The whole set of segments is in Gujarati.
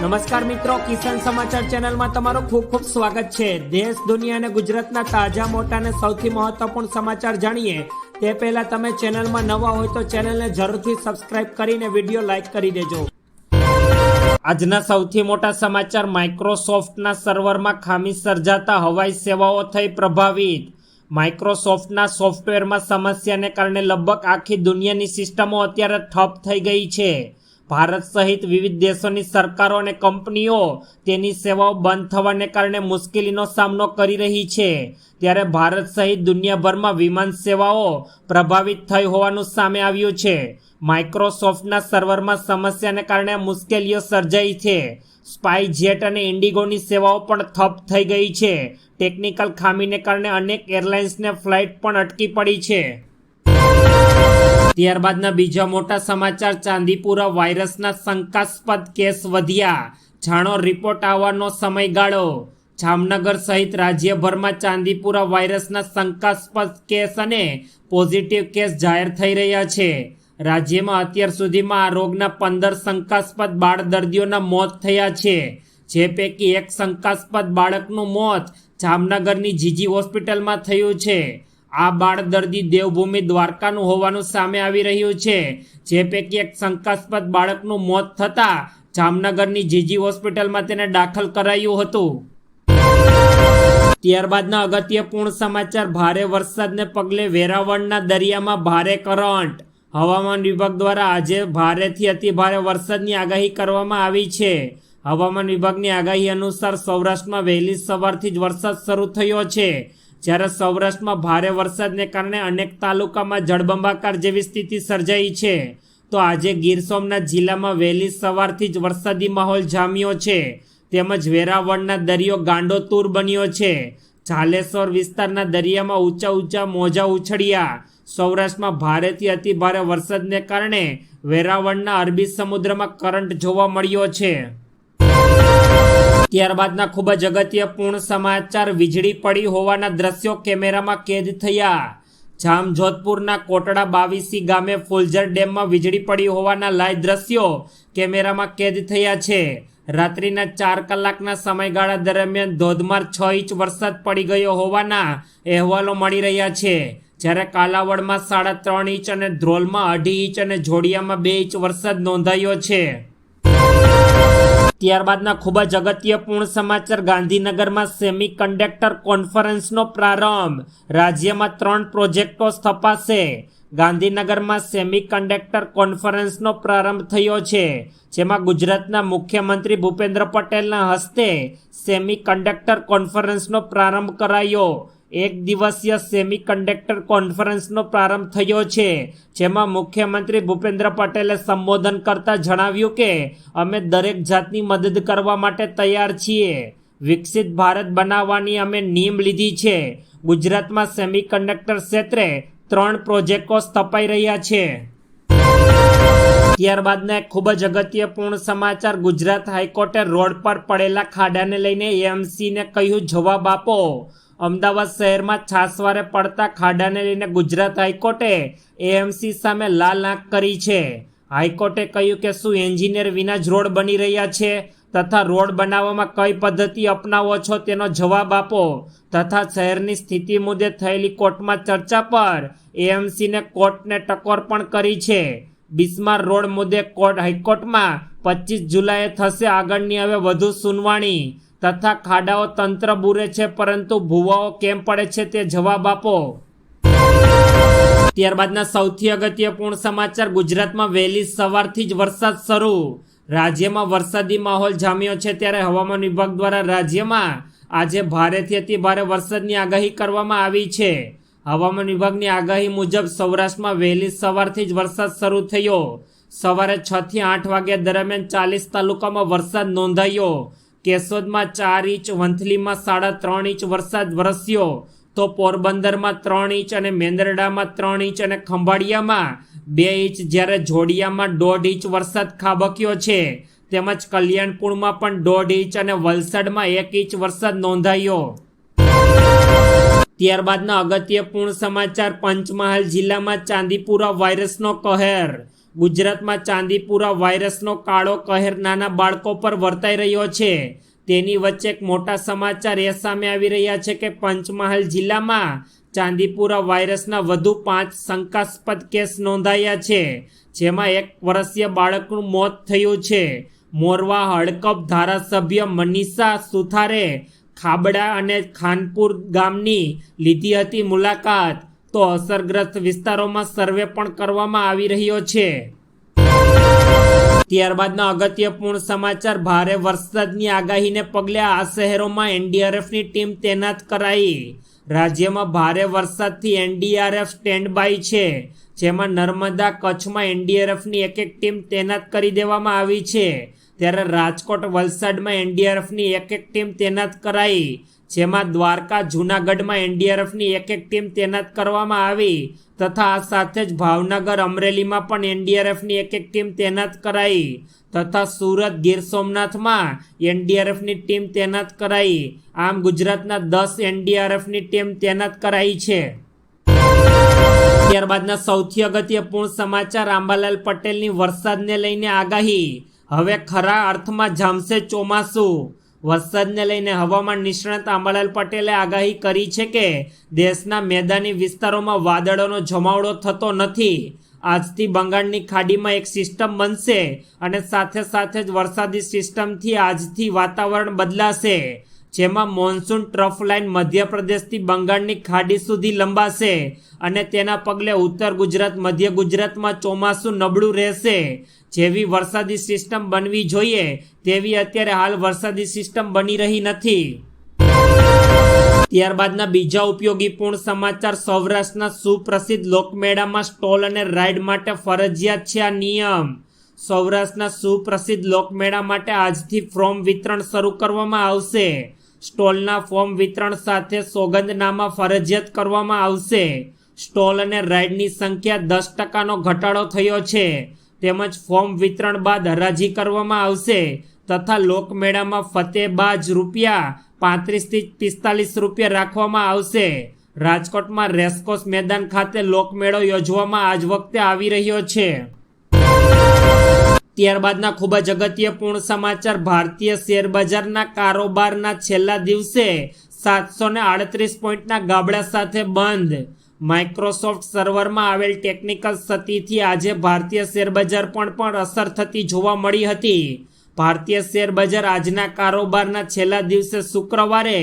નમસ્કાર મિત્રો, કિસાન સમાચાર ચેનલમાં તમારું ખૂબ ખૂબ સ્વાગત છે. દેશ, દુનિયા અને ગુજરાતના તાજા, મોટા અને સૌથી મહત્વપૂર્ણ સમાચાર જાણીએ. તે પહેલા તમે ચેનલમાં નવા હોય તો ચેનલને જરૂરથી સબસ્ક્રાઇબ કરીને વીડિયો લાઇક કરી દેજો. આજના સૌથી મોટા સમાચાર, માઇક્રોસોફ્ટના સર્વરમાં ખામી સર્જાતા હવાઈ સેવાઓ થઈ પ્રભાવિત. માઇક્રોસોફ્ટના સોફ્ટવેરમાં સમસ્યાને કારણે લગભગ આખી દુનિયાની સિસ્ટમો અત્યારે ઠપ થઈ ગઈ છે. ભારત સહિત વિવિધ દેશોની સરકારો અને કંપનીઓ તેની સેવાઓ બંધ થવાને કારણે મુશ્કેલીનો સામનો કરી રહી છે. ત્યારે ભારત સહિત દુનિયાભરમાં વિમાન સેવાઓ પ્રભાવિત થઈ હોવાનું સામે આવ્યું છે. માઇક્રોસોફ્ટના સર્વરમાં સમસ્યાને કારણે મુશ્કેલીઓ સર્જાઈ છે. સ્પાઈ જેટ અને ઇન્ડિગોની સેવાઓ પણ ઠપ થઈ ગઈ છે. ટેકનિકલ ખામીને કારણે અનેક એરલાઇન્સને ફ્લાઇટ પણ અટકી પડી છે. ત્યારબાદના બીજા મોટા સમાચાર, ચાંદીપુરા વાયરસના શંકાસ્પદ કેસ વધ્યા. જાણો, રિપોર્ટ આવવાનો સમયગાળો. જામનગર સહિત રાજ્યભરમાં ચાંદીપુરા વાયરસના શંકાસ્પદ કેસ અને પોઝિટિવ કેસ જાહેર થઈ રહ્યા છે. રાજ્યમાં અત્યાર સુધીમાં આ રોગના પંદર શંકાસ્પદ બાળ દર્દીઓના મોત થયા છે. જે પૈકી એક શંકાસ્પદ બાળકનું મોત જામનગરની જીજી હોસ્પિટલમાં થયું છે. આ બાળ દર્દી દેવભૂમિ દ્વારકાનું હોવાનું સામે આવી રહ્યું છે, જે પૈકી એક શંકાસ્પદ બાળકનું મોત થતાં જામનગરની જીજી હોસ્પિટલમાં તેને દાખલ કરાયું હતું. ત્યારબાદના અગત્યપૂર્ણ સમાચાર, ભારે વરસાદને પગલે વેરાવળના દરિયામાં ભારે કરંટ. હવામાન વિભાગ દ્વારા આજે ભારેથી અતિ ભારે વરસાદની આગાહી કરવામાં આવી છે. હવામાન વિભાગની આગાહી અનુસાર સૌરાષ્ટ્રમાં વહેલી સવારથી જ વરસાદ શરૂ થયો છે. જ્યારે સૌરાષ્ટ્રમાં ભારે વરસાદને કારણે અનેક તાલુકામાં જળબંબાકાર જેવી સ્થિતિ સર્જાઈ છે, તો આજે ગીર સોમનાથ જિલ્લામાં વહેલી સવારથી જ વરસાદી માહોલ જામ્યો છે. તેમજ વેરાવળના દરિયો ગાંડોતૂર બન્યો છે. ઝાલેશ્વર વિસ્તારના દરિયામાં ઊંચા ઊંચા મોજા ઉછળ્યા. સૌરાષ્ટ્રમાં ભારેથી અતિ ભારે વરસાદને કારણે વેરાવળના અરબી સમુદ્રમાં કરંટ જોવા મળ્યો છે. ત્યારબાદના ખૂબ જ અગત્યપૂર્ણ સમાચાર વીજળી પડી હોવાના દ્રશ્યો કેમેરામાં કેદ થયા. જામજોધપુરના કોટડા બાવીસી ગામે ફુલઝર ડેમમાં વીજળી પડી હોવાના લાઈવ દ્રશ્યો કેમેરામાં કેદ થયા છે. રાત્રિના ચાર કલાકના સમયગાળા દરમિયાન ધોધમાર છ ઇંચ વરસાદ પડી ગયો હોવાના અહેવાલો મળી રહ્યા છે. જ્યારે કાલાવડમાં સાડા ત્રણ ઇંચ અને ધ્રોલમાં અઢી ઇંચ અને જોડિયામાં બે ઇંચ વરસાદ નોંધાયો છે. ત્યારબાદના ખૂબ જ અગત્યપૂર્ણ સમાચાર, ગાંધીનગરમાં સેમી કન્ડક્ટર કોન્ફરન્સનો પ્રારંભ. રાજ્યમાં ત્રણ પ્રોજેક્ટો સ્થપાશે. ગાંધીનગરમાં સેમી કન્ડક્ટર કોન્ફરન્સનો પ્રારંભ થયો છે, જેમાં ગુજરાતના મુખ્યમંત્રી ભૂપેન્દ્ર પટેલના હસ્તે સેમી કન્ડક્ટર કોન્ફરન્સનો પ્રારંભ કરાયો. એક દિવસીય સેમિકન્ડક્ટર કોન્ફરન્સનો પ્રારંભ થયો છે, જેમાં મુખ્યમંત્રી ભૂપેન્દ્ર પટેલે સંબોધન કરતા જણાવ્યું કે, અમે દરેક જાતની મદદ કરવા માટે તૈયાર છીએ. વિકસિત ભારત બનાવવાની અમે નીમ લીધી છે. ગુજરાતમાં સેમિકન્ડક્ટર ક્ષેત્રે ત્રણ પ્રોજેક્ટો સ્થપાઈ રહ્યા છે. ત્યારબાદના એક ખૂબ જ અગત્યપૂર્ણ સમાચાર, ગુજરાત હાઈકોર્ટે રોડ પર પડેલા ખાડાને લઈને એએમસીને કહ્યું જવાબ આપો. અમદાવાદ શહેરમાં છાસવારે પડતા ખાડાને લઈને ગુજરાત હાઈકોર્ટે એએમસી સામે લાલ આંખ કરી છે. હાઈકોર્ટે કહ્યું કે શું એન્જિનિયર વિના જ રોડ બની રહ્યા છે તથા રોડ બનાવવામાં કઈ પદ્ધતિ અપનાવો છો તેનો જવાબ આપો તથા શહેરની સ્થિતિ મુદ્દે થયેલી કોર્ટમાં ચર્ચા પર એએમસીને કોર્ટને ટકોર પણ કરી છે. બિસ્માર રોડ મુદ્દે કોર્ટ હાઈકોર્ટમાં પચીસ જુલાઈએ થશે આગળની હવે વધુ સુનવાણી. તથા ખાડાઓ તંત્ર બુરે છે, પરંતુ ભૂવાઓ કેમ પડે છે તે જવાબ આપો. ત્યારબાદના સૌથી અગત્યપૂર્ણ સમાચાર, ગુજરાતમાં વહેલી સવારથી જ વરસાદ શરૂ. રાજ્યમાં વરસાદી માહોલ જામ્યો છે ત્યારે હવામાન વિભાગ દ્વારા રાજ્યમાં આજે ભારેથી અતિ ભારે વરસાદની આગાહી કરવામાં આવી છે. હવામાન વિભાગની આગાહી મુજબ સૌરાષ્ટ્રમાં વહેલી સવારથી જ વરસાદ શરૂ થયો. સવારે છ થી આઠ વાગ્યા દરમિયાન ચાલીસ તાલુકામાં વરસાદ નોંધાયો. કેશોદમાં ચાર ઇંચ, વંથલીમાં સાડા ત્રણ ઇંચ વરસાદ વરસ્યો. તો પોરબંદરમાં ત્રણ ઇંચ અને મેંદરડામાં ત્રણ ઇંચ અને ખંભાળિયામાં બે ઇંચ, જ્યારે જોડિયામાં દોઢ ઇંચ વરસાદ ખાબક્યો છે. તેમજ કલ્યાણપુરમાં પણ દોઢ ઇંચ અને વલસાડમાં એક ઇંચ વરસાદ નોંધાયો. ત્યારબાદના અગત્યપૂર્ણ સમાચાર, પંચમહાલ જિલ્લામાં ચાંદીપુરા વાયરસનો કહેર. ગુજરાતમાં ચાંદીપુરા વાયરસનો કાળો કહેર નાના બાળકો પર વર્તાઈ રહ્યો છે. તેની વચ્ચે એક મોટા સમાચાર એ સામે આવી રહ્યા છે કે પંચમહાલ જિલ્લામાં ચાંદીપુરા વાયરસના વધુ પાંચ શંકાસ્પદ કેસ નોંધાયા છે, જેમાં એક વર્ષીય બાળકનું મોત થયું છે. મોરવા હડકપ ધારાસભ્ય મનીષા સુથારે ખાબડા અને ખાનપુર ગામની લીધી હતી મુલાકાત. તો અસરગ્રસ્ત વિસ્તારોમાં સર્વે પણ કરવામાં આવી રહ્યો છે. ત્યારબાદના અગત્યપૂર્ણ સમાચાર, ભારે વરસાદની આગાહીને પગલે આ શહેરોમાં એનડીઆરએફની ટીમ તૈનાત કરાઈ. રાજ્યમાં ભારે વરસાદથી એનડીઆરએફ સ્ટેન્ડ બાય છે, જેમાં નર્મદા કચ્છમાં એનડીઆરએફની એક એક ટીમ તૈનાત કરી દેવામાં આવી છે. ત્યારે રાજકોટ વલસાડમાં એનડીઆરએફની એક એક ટીમ તૈનાત કરાઈ. જેમાં દ્વારકા, જૂનાગઢમાં એનડીઆરએફની એક એક ટીમ તૈનાત કરવામાં આવી તથા આ સાથે જ ભાવનગર, અમરેલીમાં પણ એનડીઆરએફની એક એક ટીમ તૈનાત કરાઈ તથા સુરત, ગીર સોમનાથમાં એનડીઆરએફની ટીમ તૈનાત કરાઈ. આમ ગુજરાતના દસ એનડીઆરએફની ટીમ તૈનાત કરાઈ છે. ત્યારબાદના સૌથી અગત્યપૂર્ણ સમાચાર, આંબાલાલ પટેલની વરસાદને લઈને આગાહી. હવે ખરા અર્થમાં જામશે ચોમાસું. વરસાદને લઈને હવામાન નિષ્ણાત આંબાલાલ પટેલે આગાહી કરી છે કે દેશના મેદાની વિસ્તારોમાં વાદળોનો જમાવડો થતો નથી. આજથી બંગાળની ખાડીમાં એક સિસ્ટમ બનશે અને સાથે સાથે જ વરસાદી સિસ્ટમથી આજથી વાતાવરણ બદલાશે. જેમાં મોન્સૂન ટ્રફ લાઇન મધ્યપ્રદેશથી બંગાળની ખાડી સુધી લંબાશે અને તેના પગલે ઉત્તર ગુજરાત, મધ્ય ગુજરાતમાં ચોમાસું નબળું રહેશે. જેવી વરસાદી સિસ્ટમ બનવી જોઈએ, તેવી અત્યારે હાલ વરસાદી સિસ્ટમ બની રહી નથી. ત્યારબાદના બીજા ઉપયોગીપૂર્ણ સમાચાર, સૌરાષ્ટ્રના સુપ્રસિદ્ધ લોકમેળામાં સ્ટોલ અને રાઇડ માટે ફરજિયાત છે આ નિયમ. સૌરાષ્ટ્રના સુપ્રસિદ્ધ લોકમેળા માટે આજથી ફોર્મ વિતરણ શરૂ કરવામાં આવશે. સ્ટોલના ફોર્મ વિતરણ સાથે સોગંદનામા ફરજિયાત કરવામાં આવશે. સ્ટોલ અને રાઇડની સંખ્યા દસ ટકાનો ઘટાડો થયો છે. તેમજ ફોર્મ વિતરણ બાદ હરાજી કરવામાં આવશે તથા લોકમેળામાં ફતેહબાજ રૂપિયા પાંત્રીસથી પિસ્તાલીસ રૂપિયા રાખવામાં આવશે. રાજકોટમાં રેસકોસ મેદાન ખાતે લોકમેળો યોજવામાં આજ વખતે આવી રહ્યો છે. ત્યારબાદના ખૂબ જ અગત્યપૂર્ણ સમાચાર, ભારતીય શેર બજારના કારોબારના છેલ્લા દિવસે સાતસો ને આડત્રીસ પોઈન્ટના ગાબડા સાથે બંધ. માઇક્રોસોફ્ટ સર્વરમાં આવેલ ટેકનિકલ સતીથી આજે ભારતીય શેરબજાર પણ પણ અસર થતી જોવા મળી હતી. ભારતીય શેરબજાર આજના કારોબારના છેલ્લા દિવસે શુક્રવારે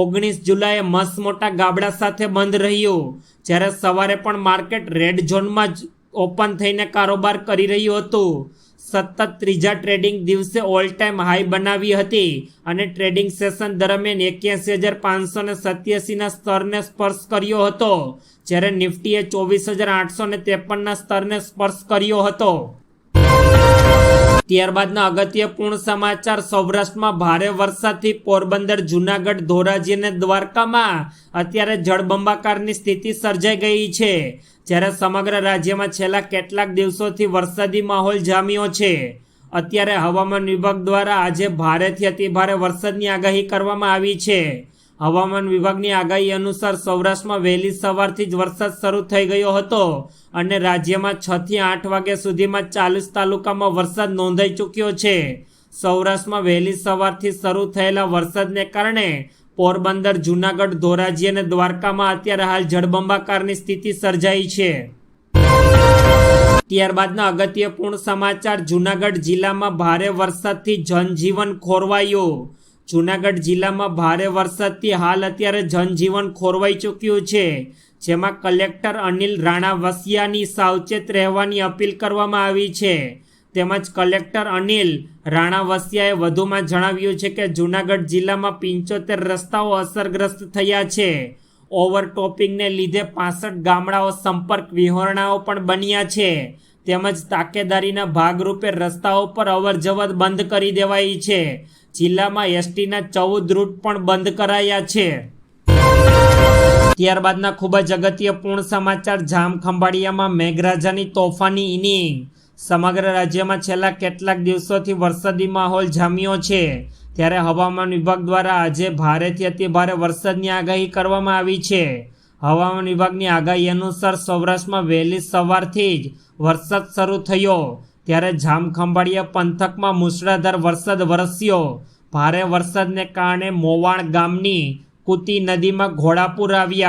ઓગણીસ જુલાઈએ મસ્ત મોટા ગાબડા સાથે બંધ રહ્યું. જ્યારે સવારે પણ માર્કેટ રેડ ઝોનમાં જ ઓપન થઈને કારોબાર કરી રહ્યું હતું. સતત ત્રીજા ટ્રેડિંગ દિવસે ઓલ ટાઈમ હાઈ બનાવી હતી અને ટ્રેડિંગ સેશન દરમિયાન એક્યાસી હજાર પાંચસો ને સત્યાસીના સ્તરને સ્પર્શ કર્યો હતો, જ્યારે નિફ્ટીએ ચોવીસ હજાર આઠસો ને ત્રેપનના સ્તરને સ્પર્શ કર્યો હતો. ત્યારબાદના અગત્યપૂર્ણ સમાચાર, સૌરાષ્ટ્રમાં ભારે વરસાદથી પોરબંદર, જુનાગઢ, ધોરાજી અને દ્વારકામાં અત્યારે જળબંબાકારની સ્થિતિ સર્જાઈ ગઈ છે. જ્યારે સમગ્ર રાજ્યમાં છેલ્લા કેટલાક દિવસોથી વરસાદી માહોલ જામ્યો છે. અત્યારે હવામાન વિભાગ દ્વારા આજે ભારેથી અતિભારે વરસાદની આગાહી કરવામાં આવી છે. હવામાન વિભાગની આગાહી અનુસાર સૌરાષ્ટ્રમાં વહેલી સવારથી જ વરસાદ શરૂ થઈ ગયો હતો અને રાજ્યમાં છ થી આઠ વાગ્યા સુધીમાં ચાલીસ તાલુકામાં વરસાદ નોંધાઈ ચૂક્યો છે. સૌરાષ્ટ્રમાં વહેલી સવારથી શરૂ થયેલા વરસાદને કારણે પોરબંદર, જૂનાગઢ, ધોરાજી અને દ્વારકામાં અત્યારે હાલ જળબંબાકારની સ્થિતિ સર્જાઈ છે. ત્યારબાદના અગત્યપૂર્ણ સમાચાર, જૂનાગઢ જિલ્લામાં ભારે વરસાદથી જનજીવન ખોરવાયું. જૂનાગઢ જિલ્લામાં ભારે વરસાદથી હાલ અત્યારે જનજીવન ખોરવાઈ ચૂક્યું છે, જેમાં કલેક્ટર અનિલ રાણા વસિયાની સાવચેત રહેવાની અપીલ કરવામાં આવી છે. તેમજ કલેક્ટર અનિલ રાણા વસિયાએ વધુમાં જણાવ્યું છે કે જૂનાગઢ જિલ્લામાં પંચોતેર રસ્તાઓ અસરગ્રસ્ત થયા છે. ઓવરટોપિંગને લીધે પાસઠ ગામડાઓ સંપર્ક વિહોરણાઓ પણ બન્યા છે. તેમજ તાકેદારીના ભાગરૂપે રસ્તાઓ પર અવરજવર બંધ કરી દેવાઈ છે. જિલ્લામાં એસટીના ચૌદ રૂટ પણ બંધ કરાયા છે. ત્યારબાદના ખૂબ જ અગત્યપૂર્ણ સમાચાર જામ ખંભાળિયામાં મેઘરાજાની તોફાની ઇનિંગ. સમગ્ર રાજ્યમાં છેલ્લા કેટલાક દિવસોથી વરસાદી માહોલ જામ્યો છે. ત્યારે હવામાન વિભાગ દ્વારા આજે ભારેથી અતિભારે વરસાદની આગાહી કરવામાં આવી છે. હવામાન વિભાગની આગાહી અનુસાર સૌરાષ્ટ્રમાં વહેલી સવારથી જ વરસાદ શરૂ થયો. ત્યારે જામખંભાળિયા પંથકમાં મુશળધાર વરસાદ વરસ્યો. ભારે વરસાદને કારણે મોવાણ ગામની કુતી નદીમાં ઘોડાપુર આવ્યા.